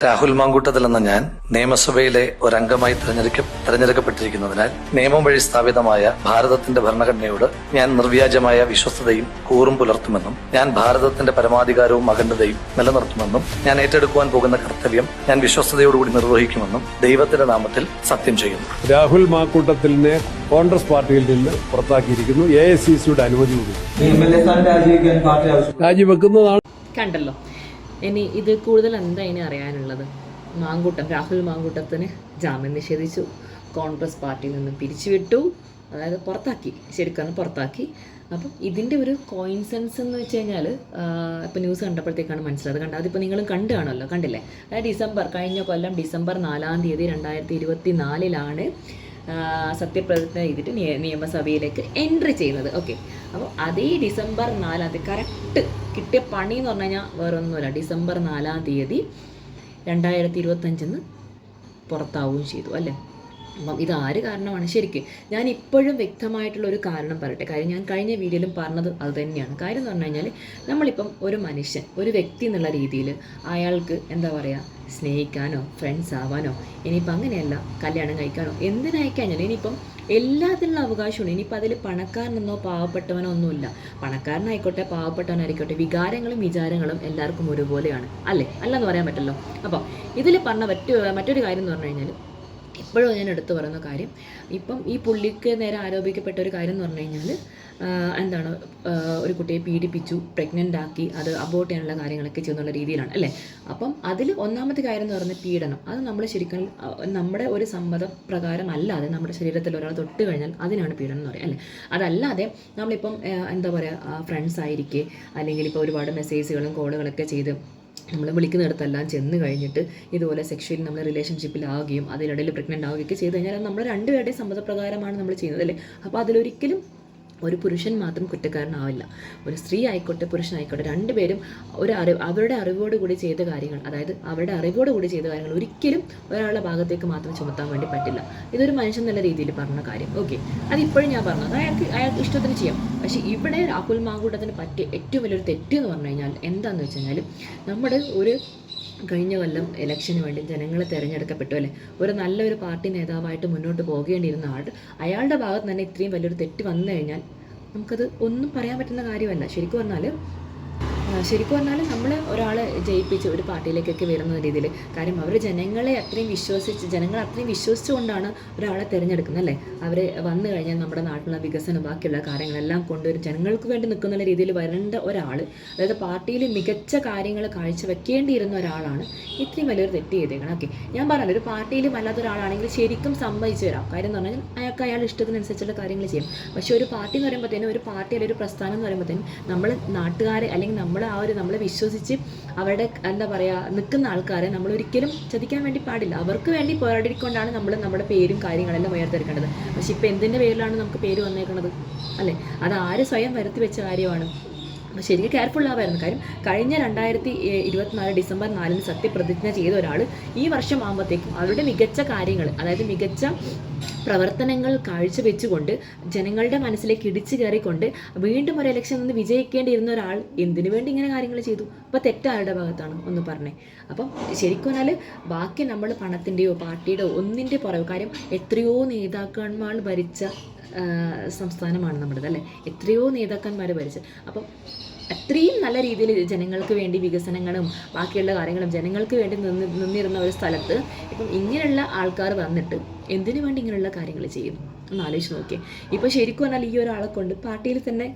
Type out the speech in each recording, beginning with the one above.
രാഹുൽ മാങ്കൂട്ടത്തിൽ എന്ന ഞാൻ നിയമസഭയിലെ ഒരംഗമായി തെരഞ്ഞെടുക്ക തെരഞ്ഞെടുക്കപ്പെട്ടിരിക്കുന്നതിനാൽ നിയമം വഴി സ്ഥാപിതമായ ഭാരതത്തിന്റെ ഭരണഘടനയോട് ഞാൻ നിർവ്യാജമായ വിശ്വസ്തതയും കൂറും പുലർത്തുമെന്നും ഞാൻ ഭാരതത്തിന്റെ പരമാധികാരവും അഖണ്ഡതയും നിലനിർത്തുമെന്നും ഞാൻ ഏറ്റെടുക്കുവാൻ പോകുന്ന കർത്തവ്യം ഞാൻ വിശ്വസ്തയോടുകൂടി നിർവഹിക്കുമെന്നും ദൈവത്തിന്റെ നാമത്തിൽ സത്യം ചെയ്യുന്നു. രാഹുൽ മാക്കൂട്ടത്തിലിനെ കോൺഗ്രസ് പാർട്ടിയിൽ നിന്ന് പുറത്താക്കിയിരിക്കുന്നു. എ ഐ സി സിയുടെ അനുമതി രാജിവെക്കുന്നതാണ് കണ്ടല്ലോ. ഇനി ഇത് കൂടുതൽ എന്താ ഇനി അറിയാനുള്ളത്? മാങ്കൂട്ടം രാഹുൽ മാങ്കൂട്ടത്തിന് ജാമ്യം നിഷേധിച്ചു. കോൺഗ്രസ് പാർട്ടിയിൽ നിന്ന് പിരിച്ചുവിട്ടു. അതായത് പുറത്താക്കി ശരിക്കും പുറത്താക്കി. അപ്പം ഇതിന്റെ ഒരു കോയിൻസെൻസ് എന്ന് വെച്ച് കഴിഞ്ഞാൽ ഇപ്പം ന്യൂസ് കണ്ടപ്പോഴത്തേക്കാണ് മനസ്സിലായത്. കണ്ടത് അതിപ്പോൾ നിങ്ങളും കണ്ടു കാണുമല്ലോ കണ്ടില്ലേ? അതായത് ഡിസംബർ കഴിഞ്ഞ കൊല്ലം ഡിസംബർ നാലാം തീയതി രണ്ടായിരത്തി ഇരുപത്തി നാലിലാണ് സത്യപ്രതിജ്ഞ ചെയ്തിട്ട് നിയ- നിയമസഭയിലേക്ക് എൻട്രി ചെയ്യുന്നത്. ഓക്കെ അപ്പോൾ അതേ ഡിസംബർ നാലാം തീയതി കറക്റ്റ് കിട്ടിയ പണി എന്ന് പറഞ്ഞു കഴിഞ്ഞാൽ വേറൊന്നുമില്ല. ഡിസംബർ നാലാം തീയതി രണ്ടായിരത്തി ഇരുപത്തഞ്ചിന്ന് പുറത്താവുകയും ചെയ്തു അല്ലേ? അപ്പം ഇതാര് കാരണമാണ്? ശരിക്കും ഞാൻ ഇപ്പോഴും വ്യക്തമായിട്ടുള്ള ഒരു കാരണം പറയട്ടെ. കാര്യം ഞാൻ കഴിഞ്ഞ വീഡിയോയിലും പറഞ്ഞത് അത് തന്നെയാണ്. കാര്യം എന്ന് പറഞ്ഞു കഴിഞ്ഞാൽ നമ്മളിപ്പം ഒരു മനുഷ്യൻ ഒരു വ്യക്തി എന്നുള്ള രീതിയിൽ അയാൾക്ക് എന്താ പറയുക സ്നേഹിക്കാനോ ഫ്രണ്ട്സ് ആവാനോ ഇനിയിപ്പോൾ അങ്ങനെയല്ല കല്യാണം കഴിക്കാനോ എന്തിനായിക്കഴിഞ്ഞാൽ ഇനിയിപ്പം എല്ലാത്തിനുള്ള അവകാശമാണ്. ഇനിയിപ്പോൾ അതിൽ പണക്കാരനെന്നോ പാവപ്പെട്ടവനോ ഒന്നുമില്ല. പണക്കാരനായിക്കോട്ടെ പാവപ്പെട്ടവനായിക്കോട്ടെ വികാരങ്ങളും വിചാരങ്ങളും എല്ലാവർക്കും ഒരുപോലെയാണ്. അല്ലേ? അല്ലെന്ന് പറയാൻ പറ്റല്ലോ അപ്പോൾ ഇതിൽ പറഞ്ഞ മറ്റു മറ്റൊരു കാര്യം എന്ന് പറഞ്ഞു കഴിഞ്ഞാൽ ഇപ്പോഴും ഞാൻ എടുത്തു പറയുന്ന കാര്യം ഇപ്പം ഈ പുള്ളിക്ക് നേരെ ആരോപിക്കപ്പെട്ട ഒരു കാര്യം എന്ന് പറഞ്ഞു കഴിഞ്ഞാൽ എന്താണ് ഒരു കുട്ടിയെ പീഡിപ്പിച്ചു പ്രഗ്നന്റ് ആക്കി അത് അബോർട്ട് ചെയ്യാനുള്ള കാര്യങ്ങളൊക്കെ ചെയ്യുന്നുള്ള രീതിയിലാണ് അല്ലേ? അപ്പം അതിൽ ഒന്നാമത്തെ കാര്യം എന്ന് പറയുന്നത് പീഡനം. അത് നമ്മൾ ശരിക്കും നമ്മുടെ ഒരു സമ്മതപ്രകാരം അല്ലാതെ നമ്മുടെ ശരീരത്തിൽ ഒരാൾ തൊട്ട് കഴിഞ്ഞാൽ അതിനാണ് പീഡനം എന്ന് പറയുക അല്ലേ? അതല്ലാതെ നമ്മളിപ്പം എന്താ പറയുക ഫ്രണ്ട്സ് ആയിരിക്കെ അല്ലെങ്കിൽ ഇപ്പോൾ ഒരുപാട് മെസ്സേജുകളും കോളുകളൊക്കെ ചെയ്ത് നമ്മൾ വിളിക്കുന്നിടത്തെല്ലാം ചെന്ന് കഴിഞ്ഞിട്ട് ഇതുപോലെ സെക്ഷുവലി നമ്മൾ റിലേഷൻഷിപ്പിലാവുകയും അതിനിടയിൽ പ്രഗ്നന്റ് ആവുകയൊക്കെ ചെയ്ത് കഴിഞ്ഞാൽ നമ്മൾ രണ്ടുപേരുടെയും സമ്മതപ്രകാരമാണ് നമ്മൾ ചെയ്യുന്നത് അല്ലേ? അപ്പോൾ അതിലൊരിക്കലും ഒരു പുരുഷൻ മാത്രം കുറ്റക്കാരനാവില്ല. ഒരു സ്ത്രീ ആയിക്കോട്ടെ പുരുഷനായിക്കോട്ടെ രണ്ടുപേരും ഒരു അറിവ് അവരുടെ അറിവോടുകൂടി ചെയ്ത കാര്യങ്ങൾ അതായത് അവരുടെ അറിവോടുകൂടി ചെയ്ത കാര്യങ്ങൾ ഒരിക്കലും ഒരാളുടെ ഭാഗത്തേക്ക് മാത്രം ചുമത്താൻ വേണ്ടി പറ്റില്ല. ഇതൊരു മനുഷ്യൻ നല്ല രീതിയിൽ പറഞ്ഞ കാര്യം. ഓക്കെ. അതിപ്പോഴും ഞാൻ പറഞ്ഞത് അയാൾക്ക് അയാൾക്ക് ഇഷ്ടത്തിന് ചെയ്യാം. പക്ഷേ ഇവിടെ രാഹുൽ മാങ്കൂട്ടത്തിന് പറ്റിയ ഏറ്റവും വലിയൊരു തെറ്റ് എന്ന് പറഞ്ഞു കഴിഞ്ഞാൽ എന്താണെന്ന് വെച്ച് കഴിഞ്ഞാൽ നമ്മുടെ ഒരു കഴിഞ്ഞ കൊല്ലം ഇലക്ഷന് വേണ്ടി ജനങ്ങൾ തിരഞ്ഞെടുക്കപ്പെട്ടു അല്ലേ? ഒരു നല്ലൊരു പാർട്ടി നേതാവായിട്ട് മുന്നോട്ട് പോകേണ്ടിയിരുന്ന ആൾ അയാളുടെ ഭാഗത്ത് തന്നെ ഇത്രയും വലിയൊരു തെറ്റ് വന്നു കഴിഞ്ഞാൽ നമുക്കത് ഒന്നും പറയാൻ പറ്റുന്ന കാര്യമല്ല. ശരിക്കും പറഞ്ഞാൽ ശരിക്കും പറഞ്ഞാൽ നമ്മൾ ഒരാളെ ജയിപ്പിച്ച് ഒരു പാർട്ടിയിലേക്കൊക്കെ വരുന്ന രീതിയിൽ കാര്യം അവർ ജനങ്ങളെ അത്രയും വിശ്വസിച്ച് ജനങ്ങൾ അത്രയും വിശ്വസിച്ചുകൊണ്ടാണ് ഒരാളെ തിരഞ്ഞെടുക്കുന്നത് അല്ലേ? അവർ വന്നു കഴിഞ്ഞാൽ നമ്മുടെ നാട്ടിലുള്ള വികസനം ബാക്കിയുള്ള കാര്യങ്ങളെല്ലാം കൊണ്ടുവരും ജനങ്ങൾക്ക് വേണ്ടി നിൽക്കുന്ന രീതിയിൽ വരേണ്ട ഒരാൾ അതായത് പാർട്ടിയിൽ മികച്ച കാര്യങ്ങൾ കാഴ്ചവെക്കേണ്ടിയിരുന്ന ഒരാളാണ് ഇത്രയും വലിയൊരു തെറ്റ് ചെയ്തേക്കണം ഓക്കെ. ഞാൻ പറഞ്ഞല്ലോ ഒരു പാർട്ടിയിൽ വല്ലാത്ത ഒരാളാണെങ്കിൽ ശരിക്കും സമ്മതിച്ചു തരാം കാര്യം എന്ന് പറഞ്ഞാൽ അയാൾക്ക് അയാൾ ഇഷ്ടത്തിനനുസരിച്ചുള്ള കാര്യങ്ങൾ ചെയ്യും. പക്ഷേ ഒരു പാർട്ടി എന്ന് പറയുമ്പോഴത്തേനും ഒരു പാർട്ടി അല്ലെങ്കിൽ ഒരു പ്രസ്ഥാനം എന്ന് പറയുമ്പോഴത്തേനും നമ്മൾ നാട്ടുകാരെ അല്ലെങ്കിൽ നമ്മൾ ആ ഒരു നമ്മളെ വിശ്വസിച്ച് അവരുടെ എന്താ പറയുക നിൽക്കുന്ന ആൾക്കാരെ നമ്മൾ ഒരിക്കലും ചതിക്കാൻ വേണ്ടി പാടില്ല. അവർക്ക് വേണ്ടി പോരാടിക്കൊണ്ടാണ് നമ്മൾ നമ്മുടെ പേരും കാര്യങ്ങളെല്ലാം ഉയർത്തെടുക്കേണ്ടത്. പക്ഷെ ഇപ്പം എന്തിന്റെ പേരിലാണ് നമുക്ക് പേര് വന്നേക്കുന്നത് അല്ലേ? അത് ആര് സ്വയം വരുത്തി വെച്ച കാര്യമാണ്. അപ്പോൾ ശരിക്കും കെയർഫുൾ ആവായിരുന്നു. കാര്യം കഴിഞ്ഞ രണ്ടായിരത്തി ഇരുപത്തിനാല് ഡിസംബർ നാലിന് സത്യപ്രതിജ്ഞ ചെയ്ത ഒരാൾ ഈ വർഷം ആകുമ്പോഴത്തേക്കും അവരുടെ മികച്ച കാര്യങ്ങൾ അതായത് മികച്ച പ്രവർത്തനങ്ങൾ കാഴ്ചവെച്ചുകൊണ്ട് ജനങ്ങളുടെ മനസ്സിലേക്ക് ഇടിച്ചു കയറിക്കൊണ്ട് വീണ്ടും ഒരു ഇലക്ഷൻ നിന്ന് വിജയിക്കേണ്ടിയിരുന്ന ഒരാൾ എന്തിനു വേണ്ടി ഇങ്ങനെ കാര്യങ്ങൾ ചെയ്തു? അപ്പോൾ തെറ്റാരുടെ ഭാഗത്താണ്? ഒന്ന് പറഞ്ഞേ. അപ്പം ശരിക്കും പറഞ്ഞാൽ ബാക്കി നമ്മൾ പണത്തിന്റെയോ പാർട്ടിയുടെയോ ഒന്നിന്റെ പുറകെ കാര്യം എത്രയോ നേതാക്കന്മാർ ഭരിച്ച സംസ്ഥാനമാണ് നമ്മുടേത് അല്ലേ? എത്രയോ നേതാക്കന്മാർ ഭരിച്ച്. അപ്പം അത്രയും നല്ല രീതിയിൽ ജനങ്ങൾക്ക് വേണ്ടി വികസനങ്ങളും ബാക്കിയുള്ള കാര്യങ്ങളും ജനങ്ങൾക്ക് വേണ്ടി നിന്ന് നിന്നിരുന്ന ഒരു സ്ഥലത്ത് ഇപ്പം ഇങ്ങനെയുള്ള ആൾക്കാർ വന്നിട്ട് എന്തിനു വേണ്ടി ഇങ്ങനെയുള്ള കാര്യങ്ങൾ ചെയ്യും? ഒന്ന് ആലോചിച്ച് നോക്കിയേ. ഇപ്പോൾ ശരിക്കും പറഞ്ഞാൽ ഈ ഒരാളെ കൊണ്ട് പാർട്ടിയിൽ തന്നെ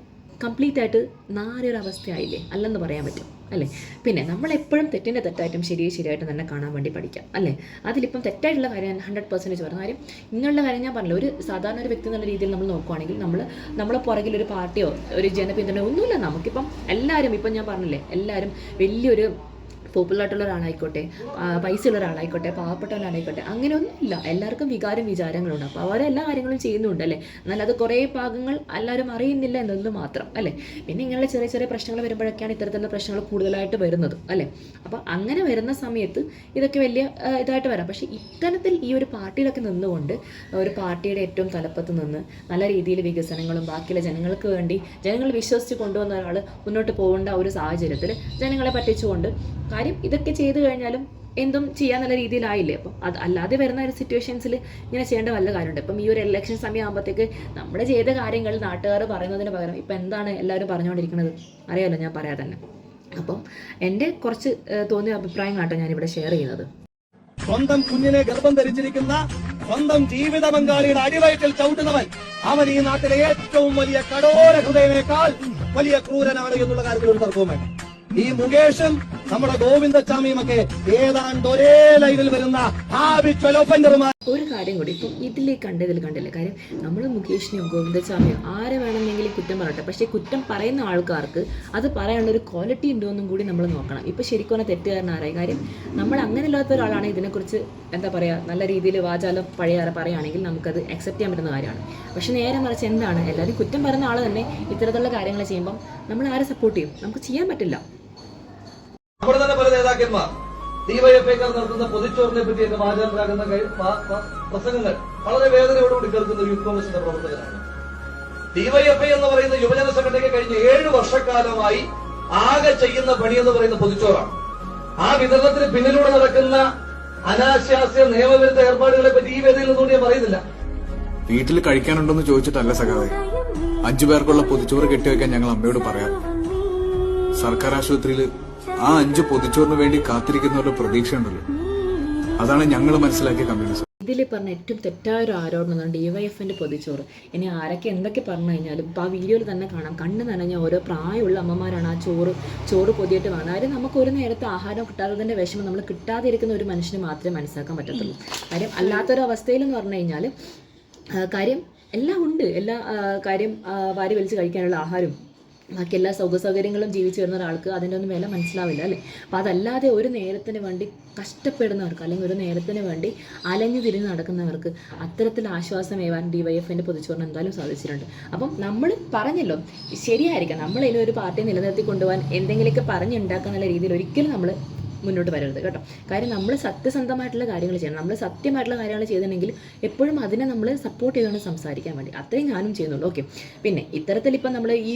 കംപ്ലീറ്റ് ആയിട്ട് നാരൊരു അവസ്ഥയായില്ലേ അല്ലെന്ന് പറയാൻ പറ്റും അല്ലേ? പിന്നെ നമ്മളെപ്പോഴും തെറ്റിന്റെ തെറ്റായിട്ടും ശരിയെ ശരിയായിട്ടും തന്നെ കാണാൻ വേണ്ടി പഠിക്കാം അല്ലേ? അതിലിപ്പം തെറ്റായിട്ടുള്ള കാര്യം ഹൺഡ്രഡ് പെർസെന്റേജ് പറഞ്ഞ കാര്യം ഇങ്ങനെയുള്ള കാര്യം ഞാൻ പറഞ്ഞില്ല ഒരു സാധാരണ ഒരു വ്യക്തി എന്നുള്ള രീതിയിൽ നമ്മൾ നോക്കുവാണെങ്കിൽ നമ്മൾ നമ്മളെ പുറകിൽ ഒരു പാർട്ടിയോ ഒരു ജനപിന്തുണയോ ഒന്നുമില്ല. നമുക്കിപ്പം എല്ലാവരും ഇപ്പം ഞാൻ പറഞ്ഞില്ലേ എല്ലാവരും വലിയൊരു പോപ്പുലർ ആയിട്ടുള്ള ഒരാളായിക്കോട്ടെ പൈസ ഉള്ള ഒരാളായിക്കോട്ടെ പാവപ്പെട്ടവനായിക്കോട്ടെ അങ്ങനെ ഒന്നുമില്ല എല്ലാവർക്കും വികാരം വിചാരങ്ങളുണ്ട്. അപ്പോൾ അവരെല്ലാ കാര്യങ്ങളും ചെയ്യുന്നുണ്ട് അല്ലേ എന്നാൽ അത് കുറേ ഭാഗങ്ങൾ എല്ലാവരും അറിയുന്നില്ല എന്നത് മാത്രം അല്ലേ? പിന്നെ ഇങ്ങനെയുള്ള ചെറിയ ചെറിയ പ്രശ്നങ്ങൾ വരുമ്പോഴൊക്കെയാണ് ഇത്തരത്തിലുള്ള പ്രശ്നങ്ങൾ കൂടുതലായിട്ട് വരുന്നത് അല്ലേ? അപ്പോൾ അങ്ങനെ വരുന്ന സമയത്ത് ഇതൊക്കെ വലിയ ഇതായിട്ട് വരാം. പക്ഷേ ഇത്തരത്തിൽ ഈ ഒരു പാർട്ടിയിലൊക്കെ നിന്നുകൊണ്ട് ഒരു പാർട്ടിയുടെ ഏറ്റവും തലപ്പത്ത് നിന്ന് നല്ല രീതിയിൽ വികസനങ്ങളും ബാക്കിയുള്ള ജനങ്ങൾക്ക് വേണ്ടി ജനങ്ങൾ വിശ്വസിച്ച് കൊണ്ടുവന്ന ഒരാൾ മുന്നോട്ട് പോകേണ്ട ഒരു സാഹചര്യത്തിൽ ജനങ്ങളെ പറ്റിച്ചുകൊണ്ട് കാര്യം ഇതൊക്കെ ചെയ്തു കഴിഞ്ഞാലും എന്തും ചെയ്യാന്നുള്ള രീതിയിലായില്ലേ? അപ്പം അത് അല്ലാതെ വരുന്ന ഒരു സിറ്റുവേഷൻസിൽ ഇങ്ങനെ ചെയ്യേണ്ട വല്ല കാര്യമുണ്ട്. ഇപ്പം ഈ ഒരു ഇലക്ഷൻ സമയം ആകുമ്പോഴത്തേക്ക് നമ്മൾ ചെയ്ത കാര്യങ്ങൾ നാട്ടുകാർ പറയുന്നതിന് പകരം ഇപ്പം എന്താണ് എല്ലാവരും പറഞ്ഞുകൊണ്ടിരിക്കുന്നത്? അറിയാമല്ലോ ഞാൻ പറയാതെ തന്നെ. അപ്പം എന്റെ കുറച്ച് തോന്നിയ അഭിപ്രായങ്ങളാട്ടോ ഞാനിവിടെ ഷെയർ ചെയ്യുന്നത്. സ്വന്തം കുഞ്ഞിനെ ഗർഭം ധരിച്ചിരിക്കുന്ന സ്വന്തം ജീവിത പങ്കാളിയുടെ അടിവയറ്റിൽ ചവിട്ടുന്നവൻ അവൻ ഈ നാട്ടിലെ ഏറ്റവും വലിയ കടോര ഹൃദയനേക്കാൾ വലിയ ക്രൂരനാണ് എന്നുള്ള കാര്യത്തിൽ ഒരു തർക്കവും ഈ മുകേഷും നമ്മുടെ ഗോവിന്ദച്ചാമിയുമൊക്കെ ഏതാണ്ട് ഒരേ ലൈനിൽ വരുന്ന ഒരു കാര്യം കൂടി ഇപ്പം ഇതിലേ കണ്ടതിൽ കണ്ടില്ല? കാര്യം നമ്മൾ മുകേഷിനെയോ ഗോവിന്ദസ്വാമിയോ ആരെ വേണമെന്നെങ്കിലും കുറ്റം പറയട്ടെ. പക്ഷേ കുറ്റം പറയുന്ന ആൾക്കാർക്ക് അത് പറയാനുള്ള ഒരു ക്വാളിറ്റി ഉണ്ടോ എന്നും കൂടി നമ്മൾ നോക്കണം. ഇപ്പം ശരിക്കും പറഞ്ഞാൽ തെറ്റുകാരനാരായ കാര്യം നമ്മൾ അങ്ങനെ ഇല്ലാത്ത ഒരാളാണ് ഇതിനെക്കുറിച്ച് എന്താ പറയാ നല്ല രീതിയിൽ വാചാലം പഴയ പറയുകയാണെങ്കിൽ നമുക്കത് അക്സെപ്റ്റ് ചെയ്യാൻ പറ്റുന്ന കാര്യമാണ്. പക്ഷേ നേരെ മറിച്ച് എന്താണ്? എല്ലാവരും കുറ്റം പറയുന്ന ആൾ തന്നെ ഇത്തരത്തിലുള്ള കാര്യങ്ങൾ ചെയ്യുമ്പം നമ്മൾ ആരെ സപ്പോർട്ട് ചെയ്യും? നമുക്ക് ചെയ്യാൻ പറ്റില്ല. നേതാക്കന്മാർ ഡിവൈഎഫ്ഐക്കാർ നടത്തുന്ന പൊതിച്ചോറിനെ പറ്റിയൊക്കെ വാചാലരാകുന്ന പ്രസംഗങ്ങൾ വളരെ വേദനയോടുകൂടി കേൾക്കുന്ന യൂത്ത് കോൺഗ്രസിന്റെ പ്രവർത്തകരാണ് ഡിവൈഎഫ്ഐ എന്ന് പറയുന്ന യുവജന സംഘടനയ്ക്ക് കഴിഞ്ഞ ഏഴ് വർഷക്കാലമായി ആകെ ചെയ്യുന്ന പണി എന്ന് പറയുന്ന പൊതുച്ചോറാണ്. ആ വിതരണത്തിന് പിന്നിലൂടെ നടക്കുന്ന അനാശാസ്യ നിയമവിരുദ്ധ ഏർപ്പാടുകളെ പറ്റി ഈ വേദിയിൽ നിന്നുകൊണ്ട് ഞാൻ പറയുന്നില്ല. വീട്ടിൽ കഴിക്കാനുണ്ടെന്ന് ചോദിച്ചിട്ടല്ല സഖാവെ. അഞ്ചു പേർക്കുള്ള പൊതിച്ചോറ് കെട്ടിവെക്കാൻ ഞങ്ങൾ അമ്മയോട് പറയാം സർക്കാർ ആശുപത്രിയിൽ ആ അഞ്ച് പൊതിച്ചോറിന് വേണ്ടി കാത്തിരിക്കുന്ന കാത്തിരിക്കുന്നവരുടെ പ്രതീക്ഷയുണ്ടല്ലോ. അതാണ് ഞങ്ങൾ മനസ്സിലാക്കിയ കമ്മ്യൂണിസം ഇതിൽ പറഞ്ഞ ഏറ്റവും തെറ്റായ ഒരു ആരോപണം എന്നാണ് ഡിവൈഎഫിന്റെ പൊതിച്ചോറ്. ഇനി ആരൊക്കെ എന്തൊക്കെ പറഞ്ഞു കഴിഞ്ഞാലും ഇപ്പോൾ ആ വീഡിയോയിൽ തന്നെ കാണാം. കണ്ണ് നനഞ്ഞ ഓരോ പ്രായമുള്ള അമ്മമാരാണ് ആ ചോറ് ചോറ് പൊതിയിട്ട് കാണുന്നത് കാര്യം നമുക്ക് ഒരു നേരത്തെ ആഹാരം കിട്ടാത്തതിന്റെ വിഷമം നമ്മൾ കിട്ടാതിരിക്കുന്ന ഒരു മനുഷ്യന് മാത്രമേ മനസ്സിലാക്കാൻ പറ്റത്തുള്ളൂ. കാര്യം അല്ലാത്തൊരു അവസ്ഥയിലെന്ന് പറഞ്ഞു കഴിഞ്ഞാൽ കാര്യം എല്ലാം ഉണ്ട്. എല്ലാ കാര്യം വാരി വലിച്ച് കഴിക്കാനുള്ള ആഹാരം ബാക്കി എല്ലാ സൗക സൗകര്യങ്ങളും ജീവിച്ചു വരുന്ന ഒരാൾക്ക് അതിന്റെ ഒന്നും വില മനസ്സിലാവില്ല അല്ലേ? അപ്പോൾ അതല്ലാതെ ഒരു നേരത്തിന് വേണ്ടി കഷ്ടപ്പെടുന്നവർക്ക് അല്ലെങ്കിൽ ഒരു നേരത്തിന് വേണ്ടി അലഞ്ഞു തിരിഞ്ഞ് നടക്കുന്നവർക്ക് അത്തരത്തിൽ ആശ്വാസമേവാൻ ഡി വൈ എഫിന്റെ പൊതുച്ചോറിന് എന്തായാലും സാധിച്ചിട്ടുണ്ട്. അപ്പം നമ്മൾ പറഞ്ഞല്ലോ ശരിയായിരിക്കാം. നമ്മൾ ഒരു പാർട്ടി നിലനിർത്തി കൊണ്ടുപോകാൻ എന്തെങ്കിലുമൊക്കെ പറഞ്ഞുണ്ടാക്കുന്ന രീതിയിൽ ഒരിക്കലും നമ്മൾ മുന്നോട്ട് വരരുത് കേട്ടോ. കാര്യം നമ്മൾ സത്യസന്ധമായിട്ടുള്ള കാര്യങ്ങൾ ചെയ്യണം. നമ്മൾ സത്യമായിട്ടുള്ള കാര്യങ്ങൾ ചെയ്തിട്ടുണ്ടെങ്കിൽ എപ്പോഴും അതിനെ നമ്മൾ സപ്പോർട്ട് ചെയ്തുകൊണ്ട് സംസാരിക്കാൻ വേണ്ടി അത്രയും ഞാനും ചെയ്യുന്നുള്ളൂ. ഓക്കെ പിന്നെ ഇത്തരത്തിൽ ഇപ്പം നമ്മൾ ഈ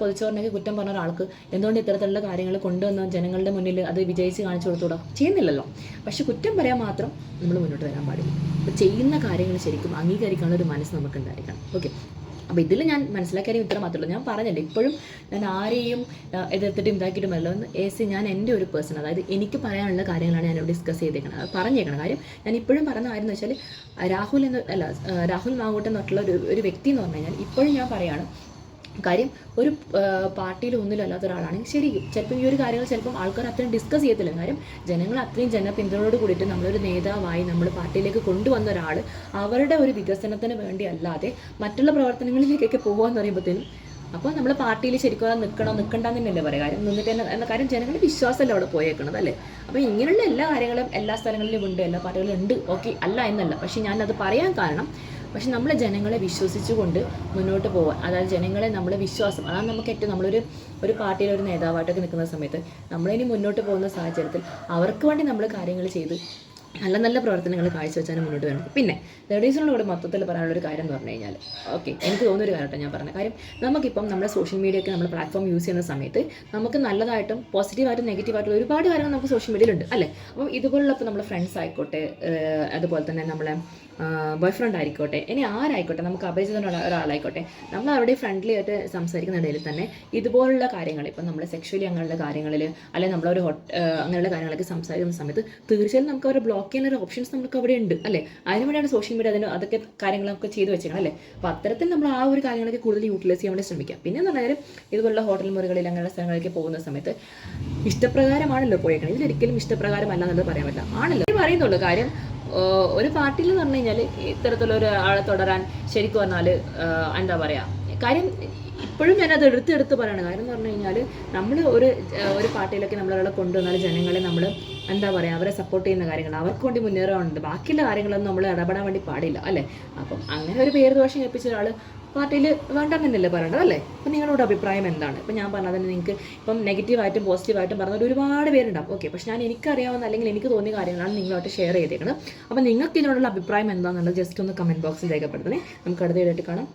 പൊതുച്ചോറിനൊക്കെ കുറ്റം പറഞ്ഞ ഒരാൾക്ക് എന്തുകൊണ്ട് ഇത്തരത്തിലുള്ള കാര്യങ്ങൾ കൊണ്ടുവന്ന ജനങ്ങളുടെ മുന്നിൽ അത് വിജയിച്ച് കാണിച്ചു കൊടുത്തൂടാ? ചെയ്യുന്നില്ലല്ലോ. പക്ഷെ കുറ്റം പറയാൻ മാത്രം നമ്മൾ മുന്നോട്ട് വരാൻ പാടില്ല. അപ്പോൾ ചെയ്യുന്ന കാര്യങ്ങൾ ശരിക്കും അംഗീകരിക്കാനുള്ള ഒരു മനസ്സ് നമുക്ക് ഉണ്ടായിരിക്കണം ഓക്കെ അപ്പോൾ ഇതിൽ ഞാൻ മനസ്സിലാക്കിയ ഇത്ര മാത്രമേ ഞാൻ പറഞ്ഞല്ലോ ഇപ്പോഴും ഞാൻ ആരെയും എതിർത്തിട്ടും ഇതാക്കിയിട്ടുമല്ലോ എന്ന് സി ഞാൻ എന്റെ ഒരു പേഴ്സൺ അതായത് എനിക്ക് പറയാനുള്ള കാര്യങ്ങളാണ് ഞാൻ ഡിസ്കസ് ചെയ്തേക്കുന്നത് അത് പറഞ്ഞേക്കണം കാര്യം ഞാൻ ഇപ്പോഴും പറഞ്ഞ കാര്യം എന്ന് വെച്ചാൽ രാഹുൽ എന്ന് അല്ല രാഹുൽ മാങ്കൂട്ടം എന്നുള്ള ഒരു ഒരു വ്യക്തി എന്ന് പറഞ്ഞു കഴിഞ്ഞാൽ ഇപ്പോഴും ഞാൻ പറയാണ് കാര്യം ഒരു പാർട്ടിയിൽ ഒന്നിലല്ലാത്ത ഒരാളാണെങ്കിൽ ശരിക്കും ചിലപ്പോൾ ഈ ഒരു കാര്യങ്ങൾ ചിലപ്പം ആൾക്കാർ അത്രയും ഡിസ്കസ് ചെയ്യത്തില്ല. കാര്യം ജനങ്ങൾ അത്രയും ജനപിന്തുണയോട് കൂടിയിട്ട് നമ്മളൊരു നേതാവായി നമ്മൾ പാർട്ടിയിലേക്ക് കൊണ്ടുവന്ന ഒരാൾ അവരുടെ ഒരു വികസനത്തിന് വേണ്ടി അല്ലാതെ മറ്റുള്ള പ്രവർത്തനങ്ങളിലേക്കൊക്കെ പോകുക പറയുമ്പോഴത്തേനും അപ്പോൾ നമ്മൾ പാർട്ടിയിൽ ശരിക്കും അത് നിൽക്കണോ നിൽക്കണ്ടെന്ന് തന്നെയല്ലേ പറയുക കാര്യം നിന്നിട്ട് തന്നെ എന്ന കാര്യം ജനങ്ങളുടെ വിശ്വാസമല്ല അവിടെ പോയേക്കണത് അല്ലേ? അപ്പോൾ ഇങ്ങനെയുള്ള എല്ലാ കാര്യങ്ങളും എല്ലാ സ്ഥലങ്ങളിലും ഉണ്ട് എല്ലാ പാർട്ടികളിലും ഉണ്ട് ഓക്കെ അല്ല എന്നല്ല. പക്ഷേ ഞാനത് പറയാൻ കാരണം പക്ഷെ നമ്മൾ ജനങ്ങളെ വിശ്വസിച്ചുകൊണ്ട് മുന്നോട്ട് പോകാൻ അതായത് ജനങ്ങളെ നമ്മളെ വിശ്വാസം അതാണ് നമുക്ക് ഏറ്റവും നമ്മളൊരു ഒരു പാർട്ടിയിലെ ഒരു നേതാവായിട്ടൊക്കെ നിൽക്കുന്ന സമയത്ത് നമ്മളിനി മുന്നോട്ട് പോകുന്ന സാഹചര്യത്തിൽ അവർക്ക് വേണ്ടി നമ്മൾ കാര്യങ്ങൾ ചെയ്ത് നല്ല നല്ല പ്രവർത്തനങ്ങൾ കാഴ്ചവെച്ചാണ് മുന്നോട്ട് വരുന്നത് പിന്നെ ലേഡീസിനോട് മൊത്തത്തിൽ പറയാനുള്ള ഒരു കാര്യം എന്ന് പറഞ്ഞു കഴിഞ്ഞാൽ ഓക്കെ എനിക്ക് തോന്നുന്ന ഒരു കാര്യം ഞാൻ പറഞ്ഞ. കാര്യം നമുക്കിപ്പം നമ്മുടെ സോഷ്യൽ മീഡിയ ഒക്കെ നമ്മൾ പ്ലാറ്റ്ഫോം യൂസ് ചെയ്യുന്ന സമയത്ത് നമുക്ക് നല്ലതായിട്ടും പോസിറ്റീവായിട്ടും നെഗറ്റീവായിട്ടും ഒരുപാട് കാര്യങ്ങൾ നമുക്ക് സോഷ്യൽ മീഡിയയിലുണ്ട് അല്ലേ? അപ്പം ഇതുപോലുള്ള ഇപ്പോൾ നമ്മുടെ ഫ്രണ്ട്സ് ആയിക്കോട്ടെ അതുപോലെ തന്നെ നമ്മളെ ബോയ് ഫ്രണ്ട് ആയിക്കോട്ടെ. ഇനി ആരായിക്കോട്ടെ? നമുക്ക് അപരിചിതനുള്ള ഒരാളായിക്കോട്ടെ. നമ്മൾ അവരുടെ ഫ്രണ്ട്ലി ആയിട്ട് സംസാരിക്കുന്നിടയിൽ തന്നെ ഇതുപോലുള്ള കാര്യങ്ങൾ ഇപ്പം നമ്മൾ സെക്ഷലി അങ്ങനെയുള്ള കാര്യങ്ങളിൽ അല്ലെങ്കിൽ നമ്മളൊരു ഹോട്ട് അങ്ങനെയുള്ള കാര്യങ്ങളൊക്കെ സംസാരിക്കുന്ന സമയത്ത് തീർച്ചയായും നമുക്ക് അവരെ ബ്ലോക്ക് ചെയ്യുന്ന ഒരു ഓപ്ഷൻസ് നമുക്ക് അവിടെ ഉണ്ട് അല്ലേ? അതിന് വേണ്ടിയാണ് സോഷ്യൽ മീഡിയ അതിന് അതൊക്കെ കാര്യങ്ങളൊക്കെ ചെയ്തു വെച്ചേക്കണം അല്ലേ? അപ്പോൾ അത്തരത്തിൽ നമ്മൾ ആ ഒരു കാര്യങ്ങളൊക്കെ കൂടുതൽ യൂട്ടിലൈസ് ചെയ്യാൻ വേണ്ടി ശ്രമിക്കുക പിന്നെ എന്ന് പറഞ്ഞാൽ ഇതുപോലുള്ള ഹോട്ടൽ മുറികളിൽ അങ്ങനെയുള്ള സ്ഥലങ്ങളിലേക്ക് പോകുന്ന സമയത്ത് ഇഷ്ടപ്രകാരമാണല്ലോ പോയേക്കണം ഇതിലൊരിക്കലും ഇഷ്ടപ്രകാരമല്ല എന്നുള്ളത് പറയാൻ പറ്റില്ല. ആണല്ലോ. പറയുന്നുള്ളൂ കാര്യം ഒരു പാർട്ടിയിൽ എന്ന് പറഞ്ഞു കഴിഞ്ഞാൽ ഇത്തരത്തിലുള്ള ഒരു ആളെ തുടരാൻ ശരിക്കും പറഞ്ഞാൽ എന്താ പറയുക കാര്യം ഇപ്പോഴും ഞാനത് എടുത്തെടുത്ത് പറയണ. കാര്യം എന്ന് പറഞ്ഞു കഴിഞ്ഞാൽ നമ്മൾ ഒരു ഒരു പാർട്ടിയിലൊക്കെ നമ്മളൊരാളെ കൊണ്ടുവന്നാൽ ജനങ്ങളെ നമ്മൾ എന്താ പറയുക അവരെ സപ്പോർട്ട് ചെയ്യുന്ന കാര്യങ്ങൾ അവർക്ക് വേണ്ടി മുന്നേറാനുണ്ട്. ബാക്കിയുള്ള കാര്യങ്ങളൊന്നും നമ്മൾ ഇടപെടാൻ വേണ്ടി പാടില്ല അല്ലേ? അപ്പം അങ്ങനെ ഒരു പേര് ദോഷം കേൾപ്പിച്ച ഒരാൾ പാർട്ടിയിൽ വേണ്ടെന്നല്ലേ പറയേണ്ടത് അല്ലേ? അപ്പം നിങ്ങളുടെ അഭിപ്രായം എന്താണ്? ഇപ്പം ഞാൻ പറഞ്ഞത് തന്നെ നിങ്ങൾക്ക് ഇപ്പം നെഗറ്റീവായിട്ടും പോസിറ്റീവായിട്ടും പറഞ്ഞ ഒരുപാട് പേരുണ്ടാവും. ഓക്കെ പക്ഷെ ഞാൻ എനിക്കറിയാവുന്ന അല്ലെങ്കിൽ എനിക്ക് തോന്നിയ കാര്യങ്ങളാണ് നിങ്ങളായിട്ട് ഷെയർ ചെയ്തേക്കുന്നത് അപ്പം നിങ്ങൾക്ക് ഇതിനോടുള്ള അഭിപ്രായം എന്താണെന്നുള്ളത് ജസ്റ്റ് ഒന്ന് കമന്റ് ബോക്സിൽ രേഖപ്പെടുത്തണേ. നമുക്ക് അടുത്ത വീഡിയോ കാണാം.